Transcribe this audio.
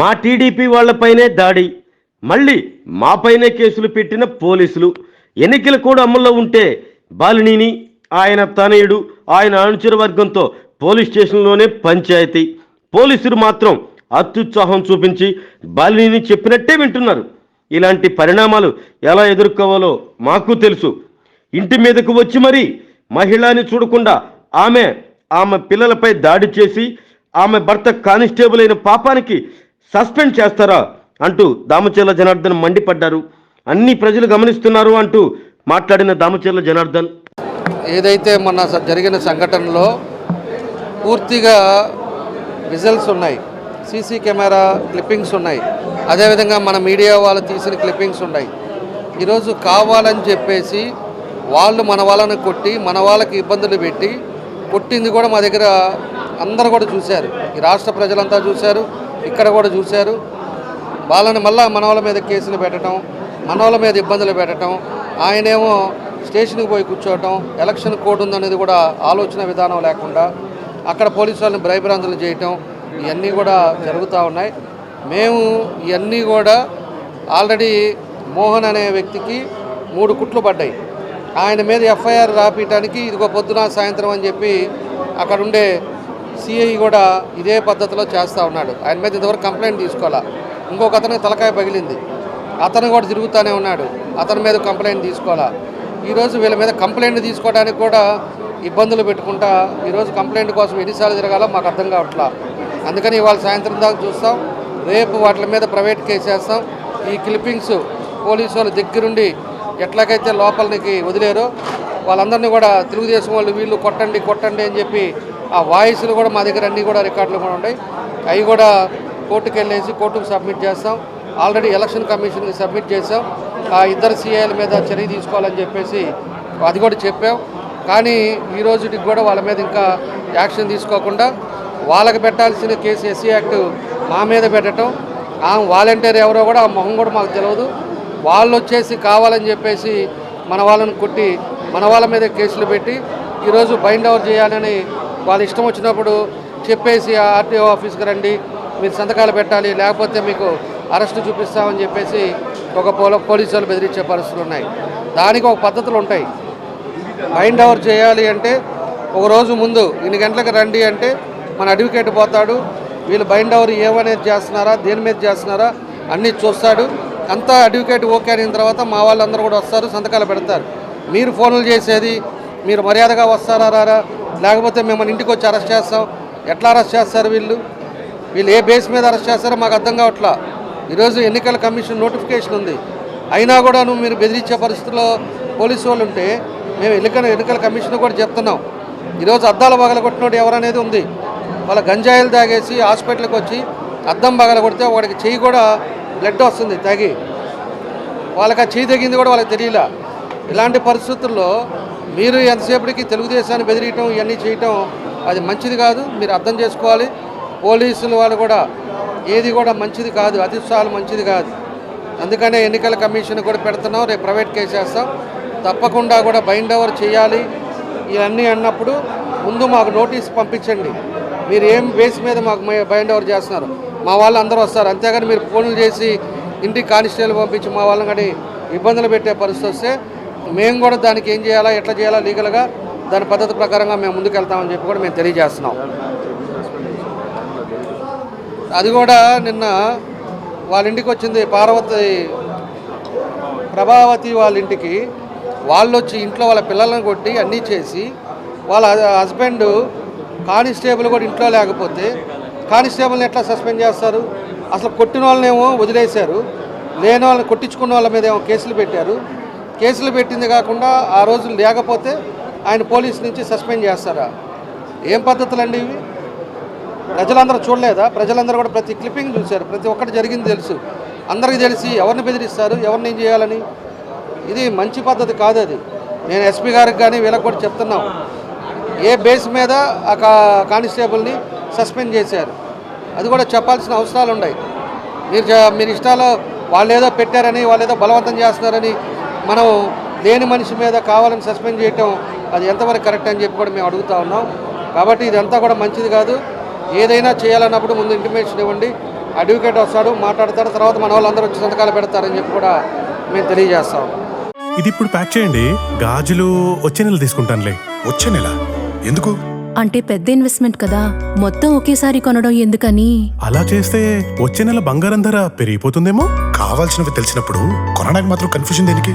మా టీడీపీ వాళ్ళపైనే దాడి మళ్ళీ మాపైనే కేసులు పెట్టిన పోలీసులు. ఎన్నికలు కూడా అమల్లో ఉంటే బాలినీని ఆయన తనయుడు ఆయన అనుచర వర్గంతో పోలీస్ స్టేషన్లోనే పంచాయతీ. పోలీసులు మాత్రం అత్యుత్సాహం చూపించి బాలినీని చెప్పినట్టే వింటున్నారు. ఇలాంటి పరిణామాలు ఎలా ఎదుర్కోవాలో మాకు తెలుసు. ఇంటి మీదకు వచ్చి మరి మహిళని చూడకుండా ఆమె ఆమె పిల్లలపై దాడి చేసి ఆమె భర్త కానిస్టేబుల్ అయిన పాపానికి సస్పెండ్ చేస్తారా అంటూ దామచర్ల జనార్దన్ మండిపడ్డారు. అన్ని ప్రజలు గమనిస్తున్నారు అంటూ మాట్లాడిన దామచర్ల జనార్దన్. ఏదైతే మొన్న జరిగిన సంఘటనలో పూర్తిగా విజల్స్ ఉన్నాయి సీసీ కెమెరా క్లిప్పింగ్స్ ఉన్నాయి అదేవిధంగా మన మీడియా వాళ్ళు తీసిన క్లిప్పింగ్స్ ఉన్నాయి. ఈరోజు కావాలని చెప్పేసి వాళ్ళు మన వాళ్ళని కొట్టి మన వాళ్ళకి ఇబ్బందులు పెట్టి కొట్టింది కూడా మా దగ్గర అందరూ కూడా చూశారు. ఈ రాష్ట్ర ప్రజలంతా చూశారు. ఇక్కడ కూడా చూశారు. వాళ్ళని మళ్ళా మనవల మీద కేసులు పెట్టడం మనవల మీద ఇబ్బందులు పెట్టడం ఆయనేమో స్టేషన్కి పోయి కూర్చోవటం ఎలక్షన్ కోడ్ ఉందనేది కూడా ఆలోచన విధానం లేకుండా అక్కడ పోలీసు వాళ్ళని భయభ్రాంతులు చేయటం ఇవన్నీ కూడా జరుగుతూ ఉన్నాయి. మేము ఇవన్నీ కూడా ఆల్రెడీ మోహన్ అనే వ్యక్తికి మూడు కుట్లు పడ్డాయి. ఆయన మీద ఎఫ్ఐఆర్ రాపించడానికి ఇదిగో పొద్దున సాయంత్రం అని చెప్పి అక్కడ ఉండే సిఐ కూడా ఇదే పద్ధతిలో చేస్తూ ఉన్నాడు. ఆయన మీద ఇంతవరకు కంప్లైంట్ తీసుకోవాలా? ఇంకొక అతనికి తలకాయ పగిలింది. అతను కూడా తిరుగుతూనే ఉన్నాడు. అతని మీద కంప్లైంట్ తీసుకోవాలా? ఈరోజు వీళ్ళ మీద కంప్లైంట్ తీసుకోవడానికి కూడా ఇబ్బందులు పెట్టుకుంటా ఈరోజు కంప్లైంట్ కోసం ఎన్నిసార్లు తిరగాలో మాకు అర్థం కావట్లా. అందుకని ఇవాళ సాయంత్రం దాకా చూస్తాం. రేపు వాటి మీద ప్రైవేట్ కేసు వేస్తాం. ఈ క్లిప్పింగ్స్ పోలీసు వాళ్ళ దగ్గరుండి ఎట్లాగైతే లోపలికి వదిలేరో వాళ్ళందరినీ కూడా తెలుగుదేశం వాళ్ళు వీళ్ళు కొట్టండి కొట్టండి అని చెప్పి ఆ వాయిస్లు కూడా మా దగ్గర అన్నీ కూడా రికార్డులు కూడా ఉన్నాయి. అవి కూడా కోర్టుకు వెళ్ళేసి కోర్టుకు సబ్మిట్ చేస్తాం. ఆల్రెడీ ఎలక్షన్ కమిషన్కి సబ్మిట్ చేసాం ఆ ఇద్దరు సీఐల మీద చర్య తీసుకోవాలని చెప్పేసి అది కూడా చెప్పాం. కానీ ఈ రోజుకి కూడా వాళ్ళ మీద ఇంకా యాక్షన్ తీసుకోకుండా వాళ్ళకి పెట్టాల్సిన కేసు ఎస్సీ యాక్ట్ మా మీద పెట్టడం ఆ వాలంటీర్ ఎవరో కూడా ఆ మొహం కూడా మాకు తెలియదు వాళ్ళు వచ్చేసి కావాలని చెప్పేసి మన వాళ్ళని కొట్టి మన వాళ్ళ మీద కేసులు పెట్టి ఈరోజు బైండ్ అవర్ చేయాలని వాళ్ళ ఇష్టం వచ్చినప్పుడు చెప్పేసి ఆర్టీఓ ఆఫీస్కి రండి మీరు సంతకాలు పెట్టాలి లేకపోతే మీకు అరెస్ట్ చూపిస్తామని చెప్పేసి ఒక పోల పోలీసు వాళ్ళు బెదిరించే పరిస్థితులు ఉన్నాయి. దానికి ఒక పద్ధతులు ఉంటాయి. బైండ్ అవర్ చేయాలి అంటే ఒక రోజు ముందు ఇన్ని గంటలకు రండి అంటే మన అడ్వకేట్ పోతాడు వీళ్ళు బైండ్ అవర్ ఏమనేది చేస్తున్నారా దేని మీద చేస్తున్నారా అన్నీ చూస్తాడు. అంతా అడ్వకేట్ ఓకే అయిన తర్వాత మా వాళ్ళందరూ కూడా వస్తారు సంతకాలు పెడతారు. మీరు ఫోన్లు చేసేది మీరు మర్యాదగా వస్తారా రారా లేకపోతే మిమ్మల్ని ఇంటికి వచ్చి అరెస్ట్ చేస్తాం. ఎట్లా అరెస్ట్ చేస్తారు వీళ్ళు? వీళ్ళు ఏ బేస్ మీద అరెస్ట్ చేస్తారో మాకు అర్థం కావట్లా. ఈరోజు ఎన్నికల కమిషన్ నోటిఫికేషన్ ఉంది. అయినా కూడా నువ్వు మీరు బెదిరించే పరిస్థితుల్లో పోలీసు వాళ్ళు ఉంటే మేము ఎన్నికల ఎన్నికల కమిషన్ కూడా చెప్తున్నాం. ఈరోజు అద్దాలు పగల కొట్టినోడు ఎవరనేది ఉంది. వాళ్ళ గంజాయిలు తాగేసి హాస్పిటల్కి వచ్చి అద్దం పగల కొడితే వాడికి చెయ్యి కూడా బ్లడ్ వస్తుంది తగి. వాళ్ళకి ఆ చేయి తగింది కూడా వాళ్ళకి తెలియలా. ఇలాంటి పరిస్థితుల్లో మీరు ఎంతసేపటికి తెలుగుదేశాన్ని బెదిరియటం ఇవన్నీ చేయటం అది మంచిది కాదు. మీరు అర్థం చేసుకోవాలి. పోలీసులు వాళ్ళు కూడా ఏది కూడా మంచిది కాదు. అతిశాలు మంచిది కాదు. అందుకనే ఎన్నికల కమిషన్ కూడా పెడుతున్నాం. రేపు ప్రైవేట్ కేసు వేస్తాం. తప్పకుండా కూడా బైండ్ ఓవర్ చేయాలి. ఇవన్నీ అన్నప్పుడు ముందు మాకు నోటీస్ పంపించండి. మీరు ఏం బేస్ మీద మాకు బైండ్ ఓవర్ చేస్తున్నారు? మా వాళ్ళు అందరూ వస్తారు. అంతేగాని మీరు ఫోన్లు చేసి ఇంటికి కానిస్టేబుల్ పంపించి మా వాళ్ళని కానీ ఇబ్బందులు పెట్టే పరిస్థితి వస్తే మేము కూడా దానికి ఏం చేయాలా ఎట్లా చేయాలా లీగల్గా దాని పద్ధతి ప్రకారంగా మేము ముందుకెళ్తామని చెప్పి కూడా మేము తెలియజేస్తున్నాం. అది కూడా నిన్న వాళ్ళ ఇంటికి వచ్చింది పార్వతి ప్రభావతి వాళ్ళ ఇంటికి. వాళ్ళు వచ్చి ఇంట్లో వాళ్ళ పిల్లలను కొట్టి అన్నీ చేసి వాళ్ళ హస్బెండ్ కానిస్టేబుల్ కూడా ఇంట్లో లేకపోతే కానిస్టేబుల్ని ఎట్లా సస్పెండ్ చేస్తారు? అసలు కొట్టిన వాళ్ళనేమో వదిలేశారు. లేని వాళ్ళని కొట్టించుకున్న వాళ్ళ మీద ఏమో కేసులు పెట్టారు. కేసులు పెట్టింది కాకుండా ఆ రోజు లేకపోతే ఆయన పోలీస్ నుంచి సస్పెండ్ చేస్తారా? ఏం పద్ధతులండి ఇవి? ప్రజలందరూ చూడలేదా? ప్రజలందరూ కూడా ప్రతి క్లిప్పింగ్ చూశారు. ప్రతి ఒక్కటి జరిగింది తెలుసు. అందరికీ తెలిసి ఎవరిని బెదిరిస్తారు ఎవరిని ఏం చేయాలని? ఇది మంచి పద్ధతి కాదు అది. నేను ఎస్పీ గారికి కానీ వీళ్ళకి కూడా చెప్తున్నాం. ఏ బేస్ మీద ఆ కా- కానిస్టేబుల్ని సస్పెండ్ చేశారు? అది కూడా చెప్పాల్సిన అవసరాలు ఉన్నాయి మీరు మీరు ఇష్టాలు వాళ్ళు ఏదో పెట్టారని వాళ్ళు ఏదో బలవంతం చేస్తున్నారని మనం లేని మనిషి మీద కావాలని సస్పెండ్ చేయటం అది ఎంతవరకు కరెక్ట్ అని చెప్పి కూడా మేము అడుగుతా ఉన్నాం. కాబట్టి ఇదంతా కూడా మంచిది కాదు. ఏదైనా చేయాలన్నప్పుడు ముందు ఇంటిమేషన్ ఇవ్వండి. అడ్వకేట్ వస్తాడు మాట్లాడతాడు తర్వాత మన వాళ్ళందరూ వచ్చి సంతకాలు పెడతారని చెప్పి కూడా మేము తెలియజేస్తాం. ఇది ఇప్పుడు ప్యాక్ చేయండి. గాజులు వచ్చే నెల తీసుకుంటానులే. వచ్చే నెల. ఎందుకు? అంటే పెద్ద ఇన్వెస్ట్మెంట్ కదా. మొత్తం ఒకేసారి కొనడం ఎందుకని? అలా చేస్తే వచ్చే నెల బంగారం ధర పెరిగిపోతుందేమో? కావాల్సినవి తెలిసినప్పుడు కొనడానికి మాత్రం కన్ఫ్యూజన్ దేనికి?